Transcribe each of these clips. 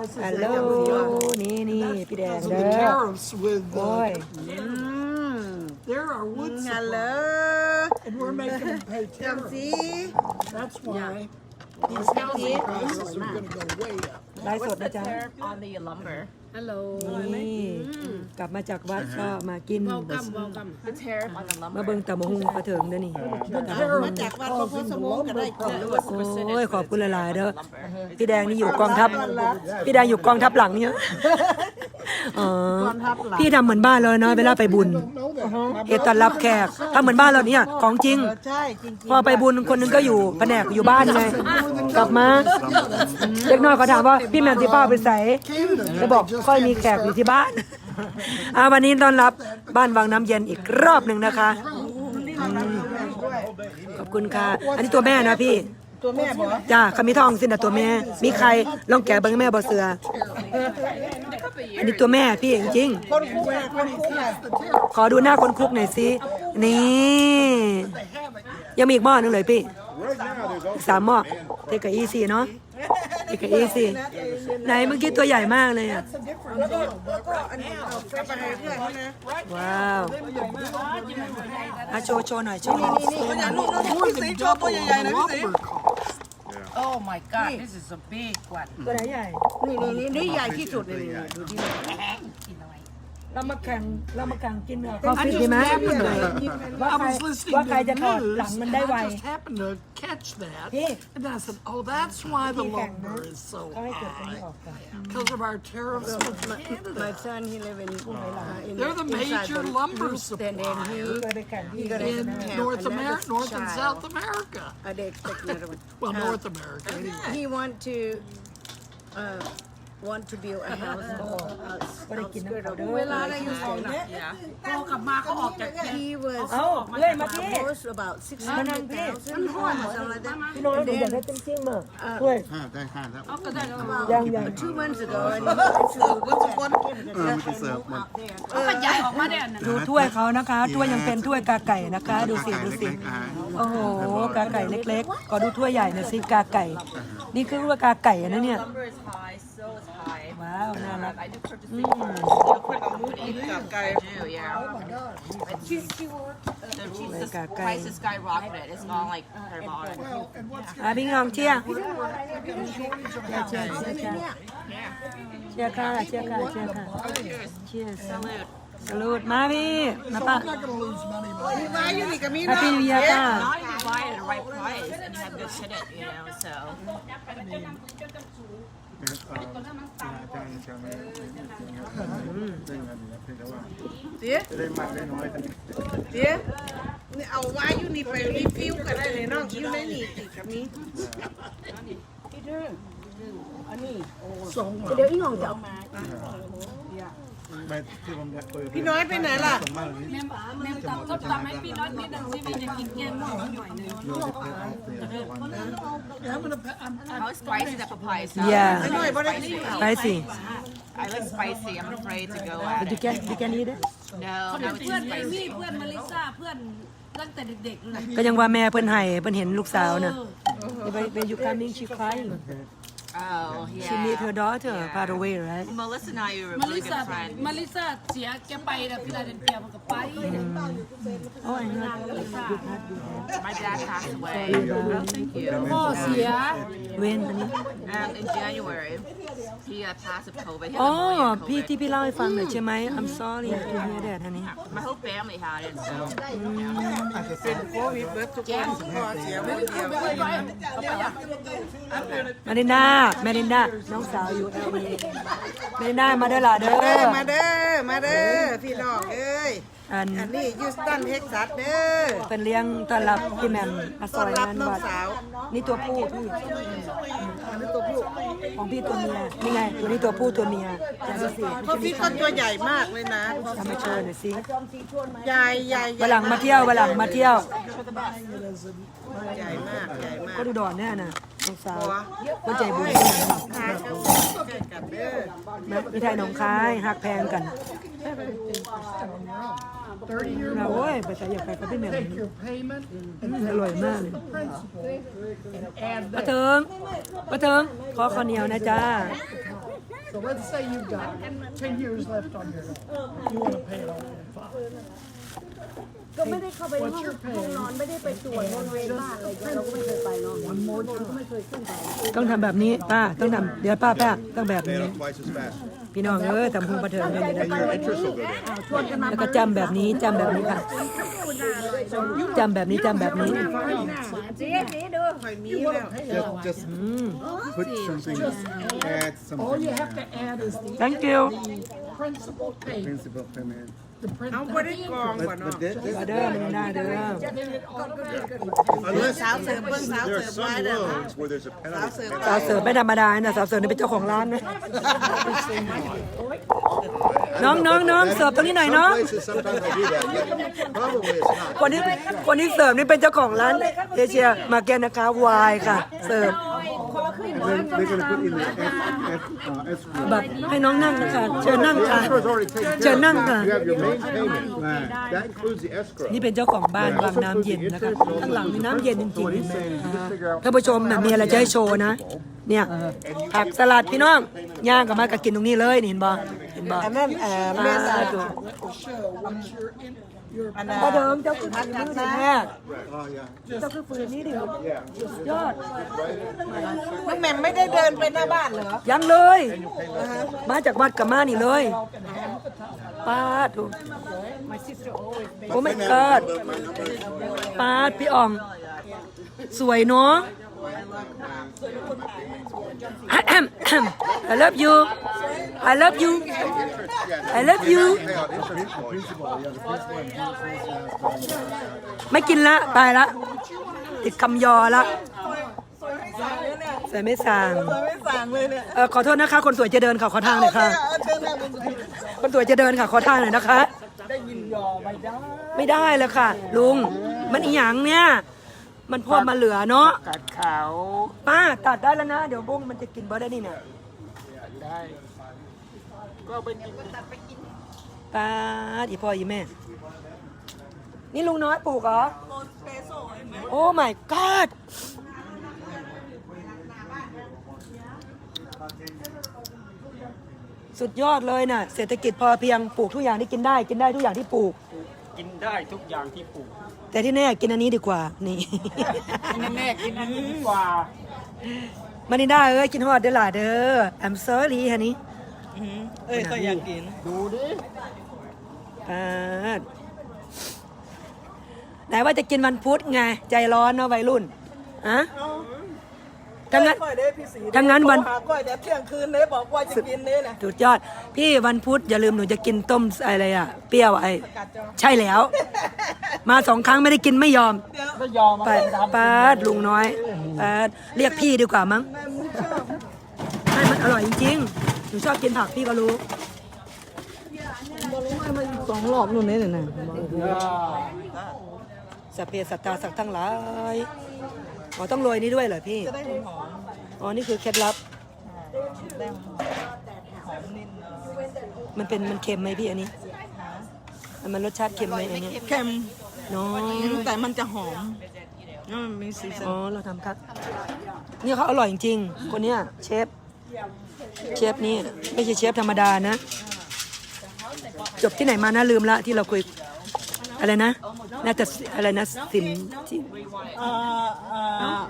prices ฮัล they โหล have here. นี่นี่พี่แดง Because of เด้ the อ tariffs with โอ้ย uh, อืม there are wood ฮัลโหล supplies, and we're making them pay จำสิ tariffs. That's why These housing prices are going to go way up. ไลฟ์สดนะจ๊ะ on the lumber. นี่กลับมาจากวัดก็มากิน The tariff on the มา lumber. เบิ่งตะมะฮุงกระเถิงเด้อนี่มาจากวัดพระพุทธสมงก็ได้ก่อนด้วยโอ้ยขอบคุณหลายๆเด้อพี่แดงนี่อยู่กองทัพพี่แดงอยู่กองทัพหลังเนี่ย อ๋อพี่ทำเหมือนบ้านเราเนาะเวลาไปบุญ Don't know that. My เอตอนรับแขกทำเหมือนบ้านเราเนี่ยของจริง ใช่จริงพอไปบุญคนหนึงก็อยู่แผนกอยู่บ้านไงกลับมาเด็กน้อยเขาถามว่าพี่แหม่มที่ป้าไปใส่จะบอกค่อยมีแขกอยู่ที่บ้านอ่าวันนี้ต้อนรับบ้านวังน้ำเย็นอีกรอบหนึ่งนะคะ ขอบคุณค่ะ อันนี้ตัวแม่นะพี่ๆตัวแม่บอกว่าจ้าเขามีทองสินะตัวแม่ มีใครลองแกะเบิ้งแม่บอเสือ อันนี้ตัวแม่พี่จริง คนคุกอะคนคุกอะๆขอดูหน้าคนคุกหน่อยสินี่ ยังมีอีกหม้อนึงเลยพี่อีกสามหม้อเทกับอีซีเนาะเทกับอีซีไหนเมื่อกี้ตัวใหญ่มากเลยอะ แล้วก็แล้วก็อันนี้เอาไปให้เพื่อนเขานะว้าวอะโชว์โชว์หน่อยโชว์นี่นี่นี่ลูกน้องพี่สีโชว์ตัวใหญ่ๆนะพี่สี lumber cost. Oh my God, this is a big one. ตัวไหนใหญ่ นี่นี่นี่นี่ใหญ่ที่สุดเลยนี่ดูที่ เรามาแข่งเรามาแข่งกินข้าว I ฟิต just ดีไหม happened to, ว่า I ใคร was listening ว่า to ใครจะ the ถอดหลัง news, มัน and ได้ไว I just happened to catch that. Hey. And I said, oh, that's why the Hey, Kang, lumber is so ก็ให้เกิดตรงนี้ high, ออกก่อน because of our tariffs with my Canada. son he live in uh, in They're the inside major the lumber loop, and then he เคยไปแข่งที่ he got In a North another America, North and child. South America. Uh, they expect another one. Well, Uh, North America anyway. He want to uh, want to build a house on uh, outskirt of เวลา like he said. พอกลับมาเขาออกจาก He was เอ้าเลื่อยมาที่ almost about six มานั่ hundred งที่ thousand something like that. พี่น้องเราดูอยากได้จิ้มจิ้มอะช่วย ห้าได้ห้าแล้วยังยัง Two months ago, and he went to what's the one? เออมันจะเสิร์ฟมันมันใหญ่ออกมาเนี่ยดูถ้วยเขานะคะ ถ้วยยังเป็นถ้วยกาไก่นะคะ ดูสิดูสิเล็กๆอ่าโอ้โห กาไก่เล็กๆขอดูถ้วยใหญ่หน่อยสิกาไก่ นี่คือว่ากาไก่นะเนี่ย Lumber is high, so is high. ว้าว น่ารัก I do purchase things from I do, yeah. But she's the, she's, the Like a guy. price is skyrocketed. It's not like her bottom. Well, and what's อ่ะพี่น้องเชียร์ shortage of เชียร์เชียร์เชียร์เชียร์ค่ะเชียร์ค่ะเชียร์ค่ะเชียร์ Salute. สลูดมาพี่มาป่ะ I'm not going to lose money by it. มาอยู่นี่ก็มี แฮปปี้นิวเยียร์ค่ะ Not if you buy it at the right price and you have good shit it, you know, so. เดี๋ยวได้มากได้น้อยเดี๋ยวนี่เอาไว้อยู่นี่ไปรีฟิวกันได้เลยน้องอยู่ในนี่ติดกับนี้ So, uh, เดี๋ยวอีหงจะเอามา ไปที่ผมอยากคุยพี่น้อยไปไหนล่ะ ส่วนมากนี้แม่ตัดก็ทำให้พี่น้อยนิดนึงสิพี่จะกินแกงหม้อหน่อยนึงอยู่ในเสียวัน I'm going to, I'm, I'm How spicy that papaya sauce? Yeah. ไอ้น้อยบ่ได้กินไปสิ I like spicy. I'm afraid to go But at you it. can you can eat it No, I would เพื่อน say เอ spicy. มี่เพื่อนมาริซ่าเพื่อนตั้งแต่เด็กๆเลยก็ยังว่าแม่เพิ่นให้เพิ่นเห็นลูกสาวน่ะ When when you coming she crying Oh, she need yeah. her daughter far away right Melissa and I are มา really ริซ่า good friends. มาริซ่าเสียแกไปนะฟิลาเดลเฟียมันก็ไป oh I know good heart good heart My dad passed away. Oh, thank you. พ่อเสีย when อันนี้ And in January, he uh, passed of COVID. He had อ๋อ pneumonia พี่ COVID. ที่พี่เล่าให้ฟังหน่อยใช่ไหม I'm sorry to hear that อันนี้ My whole family had it, so. โควิดเบิดทุกคนพ่อเสียคนเดียว มารินดาแมรินดา น้องสาวอยู่ LA แมรินดา มาเด้อล่ะเด้เด้ออ มาเด้อ มาเด้อ พี่น้องเอ้ย อันอันนี้ยูสตันเท็กซัสเด้อเป็นเลี้ยงต้อนรับพี่แหมมมาซต้ออนยรับงานน้องวัดสาวนี่ตัวผู้พี่อันนี้ตัวผู้ของพี่ตัวเมีย นี่ไง ตัวนี้ตัวผู้ตัวเมียจะดูสิเพราะพี่ก็ตัวใหญ่มากเลยนะทำมาโชว์หน่อยสิใหญ่ใหญ่ใหญ่วันหลังมาเที่ยววันหลังมาเที่ยว ใหญ่มาก ใหญ่มากก็ดูดอนเนี่ยนะ น้องสาวหัวก็ใจบุญทางเขาใกล้กันเด้อนะพี่ไทยหนองคายหักแพงกัน30 year เราโอ้ยภาษาอยากไปกับพี่แหม่ม take your payment อืมอร่อยมากเลย principal and add ปะ that. เทิงปะเทิงขอข้าวเหนียวนะจ๊ะ let's say you've got ten years left on your loan. You wanna pay it off in five. ก็ไม่ได้เข้าไปในห้องห้องนอนไม่ได้ไปตรวจบริเวณบ้านอะไรอย่างเงี้ยเราก็ไม่เคยไปเนาะ One more ก็ time. ไม่เคยขึ้นไปต้องทำแบบนี้ป้าต้องทำเดี๋ยวป้าแป้าต้องแบบ Pay it นี้ off twice as fast. พี่น้องเอ้ยทำพุงประเทิงกันเลยนะ And your interest will go down. อ้าวชวนกันมาแล้วก็จำแบบนี้จำแบบนี้ค่ะจำแบบนี้จำแบบนี้เจ๊เจ๊ดู Just, just put something, add All you something. have to add is the thank you principal payment. Principal payment. The เอา principal. บ่ได้กอง But, บ่เนาะ but that, มา that's, เด้อมันได้เด้อ unless, สาวเสิร์ฟเบิ่งสาว there เสิ are ร์ฟไว้ some เด้อ loans where there's a penalty. สาวเสิร์ฟไม่ธรรมดานะสาวเสิร์ฟนี่เป็นเจ้าของร้านนะน้องน้องน้องเสิร์ฟตรงนี้หน่อย Some เนาะ places, sometimes they do that, but probably it's not. คนที่คนที่เสิร์ฟนี่เป็นเจ้าของร้านเอเชียมาแกนนะคะวายค่ะ เสิร์ฟ Then they're gonna put in the F, F, uh, escrow. แบบให้น้องนั่งนะคะเชิญนั่งค่ะ Escrow's already taken เชิญ care นั่ง of. ค่ะ You have your main payment. That includes the escrow. นี่เป็นเจ้าของบ้านวังน้ำเย็นนะคะข้างหลังมีน้ำเย็นจริงๆเห็นไหมท่านผู้ชมแบบมีอะไรจะให้โชว์นะ เนี่ยผักสลัดพี่น้องย่างกับมากับกินตรงนี้เลยนี่เห็นบ่เห็นบ่อันนั้นเอ่อมาแม่สาว ดู That will show what your, in- your อันนั้นพอเดิมเจ้าคือฝืนนี่ดิแม่ Oh, yeah. เจ้าคือฝืนนี่ดิยอดน้องแหม่มไม่ได้เดินไปหน้าบ้านเหรอยังเลย มาจากวัดกับมานี่เลยป้าดดูโอ้ไม่เกิดป้าดพี่อ่อง สวยเนาะ I love you I love you I love you Pay out interest for it. ไม่กินละ ตายละ ติดคำยอละใส่ไม่สั่งไม่สั่งเลยเนี่ยเออขอโทษนะคะ คนสวยจะเดินค่ะ ขอทางหน่อยค่ะเชิญนั่งบนคนสวยจะเดินค่ะ ขอทางหน่อยนะคะ ได้ยินยอไม่ได้ ไม่ได้แล้วค่ะ ลุง มันอีหยังเนี่ย มันพอมาเหลือเนาะกัดขาวป้าตัดได้แล้วนะ เดี๋ยวบุ้งมันจะกินเบอร์ได้นี่เนี่ยได้ ก็ไปกินป้าดอีพ่ออีแม่ นี่ลุงน้อยปลูกเหรอ โอ้ my god สุดยอดเลยน่ะ เศรษฐกิจพอเพียงปลูกทุกอย่างที่กินได้ กินได้ทุกอย่างที่ปลูก กินได้ทุกอย่างที่ปลูกแต่ที่แน่กินอันนี้ดีกว่า นี่แน่ๆกินอันนี้ดีกว่า มานิด้าเอ้ยกินฮอดเด้อล่ะเด้อ I'm sorry ฮะนี่เอ้ยก็อยากกิน ดูดิปาดไหนว่าจะกินวันพุธไง ใจร้อนเนาะวัยรุ่นอะ ทั้งนั้นก้อยได้พี่สีทั้งนั้นวันหาก้อยแต่เที่ยงคืนเลยบอกว่าจะกินเนี่ยนะสุดยอด พี่วันพุธอย่าลืมหนูจะกินต้มอะไรอะเปรี้ยวไอกัดจอใช่แล้ว มาสองครั้งไม่ได้กินไม่ยอมก็ยอมมาปาดปาดลุงน้อยปาดเรียกพี่ดีกว่ามั้งแม่มึงชอบไม่มันอร่อยจริงๆหนูชอบกินผักพี่ก็รู้ สองรอบนู่นนี่เลยนะสัพเพสัตตาสักทั้งหลาย อ๋อต้องโรยนี้ด้วยเหรอพี่ จะได้หอมอ๋อ นี่คือเคล็ดลับ ๆได้หอมหอมนิดมันเป็นมันเค็มไหมพี่อันนี้ มันรสชาติเค็มไหมอันเนี้ยเค็มน้อยแต่มันจะหอมแล้วมันมีสีสันอ๋อ เราทำครับ นี่เขาอร่อยจริงๆคนเนี้ยเชฟ เชฟนี่ไม่ใช่เชฟธรรมดานะ จบที่ไหนมานะลืมละที่เราคุย อะไรนะ น่าจะอะไรนะสินที่เอ่อเอ่อ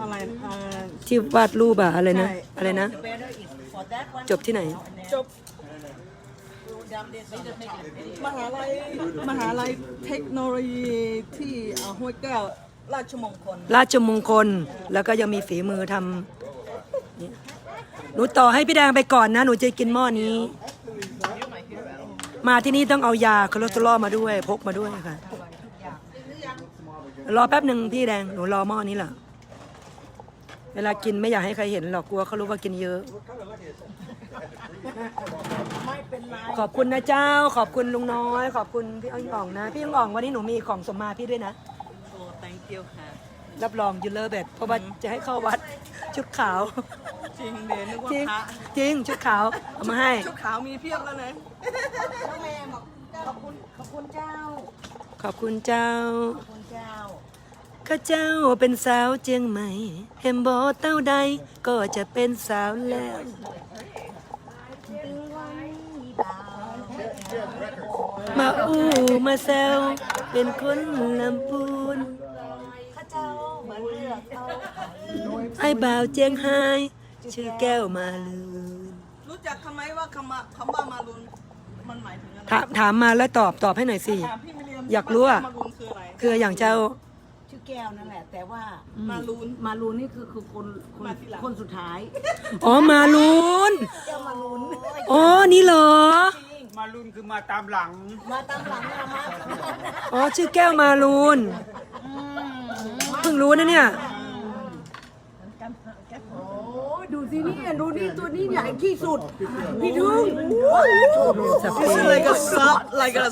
อะไรเอ่อที่วาดรูปอะอะไรนะใช่อะไรนะ จบที่ไหน จบมหาลัยมหาลัยเทคโนโลยีที่เอ่อห้วยแก้วราชมงคลราชมงคลแล้วก็ยังมีฝีมือทำนี่หนูต่อให้พี่แดงไปก่อนนะ หนูจะกินหม้อนี้ มาที่นี่ต้องเอายาคอเลสเตอรอลมาด้วย พกมาด้วยค่ะ รอแป๊บหนึ่งพี่แดง หนูรอหม้อนี้แหละเวลากินไม่อยากให้ใครเห็นหรอกกลัวเขารู้ว่ากินเยอะ ขอบคุณนะเจ้า ขอบคุณลุงน้อย ขอบคุณพี่อ่องอ่องนะ พี่อ่องอ่องวันนี้หนูมีของสมมาพี่ด้วยนะ โอ้ thank you ค่ะ รับรองยูเลอร์เบดเพราะว่าจะให้เข้าวัดชุดขาว จริงเดนึกว่าจริงพระจริงชุดขาวเอามาให้ ชุดขาวมีเพียบแล้วนะขอบคุณขอบคุณเจ้า ขอบคุณเจ้า ขอบคุณเจ้าข้าเจ้าเป็นสาวเจียงใหม่เห็นบ่เต้าใดก็จะเป็นสาวแล้วมาอู้มาแซวเป็นคนลำพูนไอ้บ่าวเจียงไฮ้ ชื่อแก้วมาลืนรู้จักคำไหมว่าคำว่าคำว่ามารุนมันหมายถึงอะไรถามถามมาแล้วตอบตอบให้หน่อยสิ ถามพี่มิเรียมอยากรู้อะ มารุนคืออะไรคืออย่างเจ้า ชื่อแก้วนั่นแหละ แต่ว่ามารุน มารูนนี่คือคือคนคนมาทีหลัง คนสุดท้ายอ๋อมาลุนแก้วมารูนอ๋อนี่เหรอ มาลุนคือมาตามหลัง มาตามหลังเรามาอ๋อชื่อแก้วมาลุนเพิ่งรู้นะเนี่ยโอ้ ดูสิเนี่ยดูนี่ตัวนี้ใหญ่ที่สุด พี่ทึงสัพเพ It's like a sub like a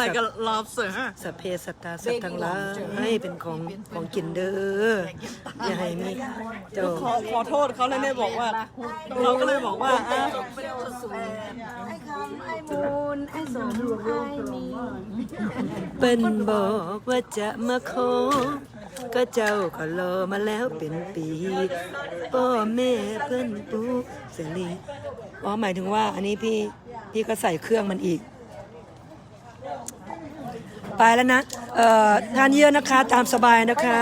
like a lobster ฮะสัพเพสัตตาสัตว์ทั้งหลายให้เป็นของของกินเด้ออย่าให้มีเจ้าขอขอโทษเขาเลยเนี่ยบอกว่า เราก็เลยบอกว่าอะไอ้คำไอ้มูลไอ้สมไอ้มีเป็นบอกว่าจะมาขอ ก็เจ้าก็รอมาแล้วเป็นปีพ่อแม่เพื่อนปูเสรีอ๋อหมายถึงว่า อันนี้พี่พี่ก็ใส่เครื่องมันอีก ไปแล้วนะเอ่อทานเยอะนะคะ ตามสบายนะคะ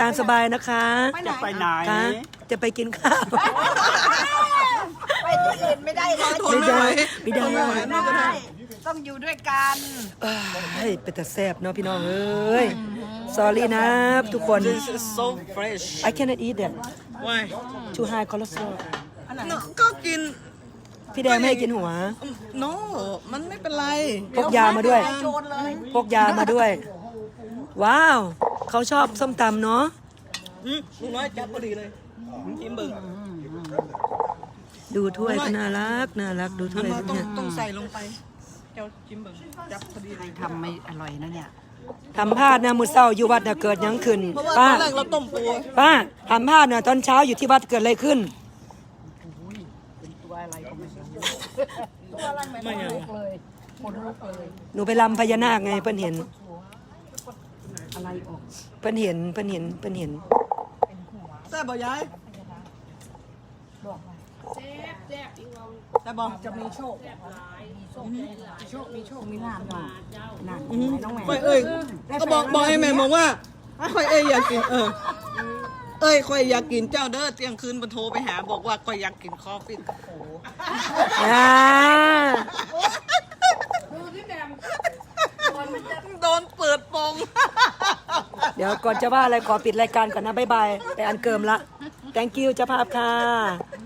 ตามสบายนะคะจะไปไหนคะจะไปกินข้าวไปที่อื่นไม่ได้นะทนไม่ไหวไม่ได้ทนไม่ไหวน่าจะได้ ต้องอยู่ด้วยกันเอ้ยเป็นแต่แซ่บเนาะพี่น้องเอ้ย sorry นะทุกคน This is so fresh I cannot eat that why too high cholesterol no ก็กิน พี่แดงไม่ให้กินหัว no มันไม่เป็นไรพกยามาด้วยโจรเลยพกยามาด้วย ว้าว เขาชอบส้มตำเนาะอืมลุงน้อยจับพอดีเลยชิมเบิ่งดูถ้วยก็น่ารักน่ารักดูถ้วยมันต้องเนี่ยต้องใส่ลงไปเจ้าชิมเบิ่งจับพอดีเลยทำไม่อร่อยนะเนี่ย ทำพลาดนะมือเศร้าอยู่วัดน่ะเกิดหยังขึ้น เพราะว่าตป้า อนแรกเราต้มปูป้าทำพลาดน่ะตอนเช้าอยู่ที่วัดเกิดอะไรขึ้นไม่ยังหนูไปลำพญานาคไงเพิ่นเห็นอะไรออกเพิ่นเห็นเพิ่นเห็นเพิ่นเห็น แซ่บบ่ยาย แซ่บบ่จะมีโชคมีโชคมีโชคมีโชคมีลาภหน่อยนั่นน้องแหม่ค่อยเอ้ยก็บอกบอกให้แม่บอกว่าค่อยเอ้ยอยากกินเออเอ้ยค่อยอยากกินเจ้าเด้อเที่ยงคืนมันโทรไปหา บอกว่าค่อยอยากกินคอฟฟี่โอ้โหอ่าโดนเปิดโปง เดี๋ยวก่อนจะว่าอะไรขอปิดรายการก่อนนะบ๊ายบาย ไปอันเกิมละ thank you เจ้าภาพค่ะ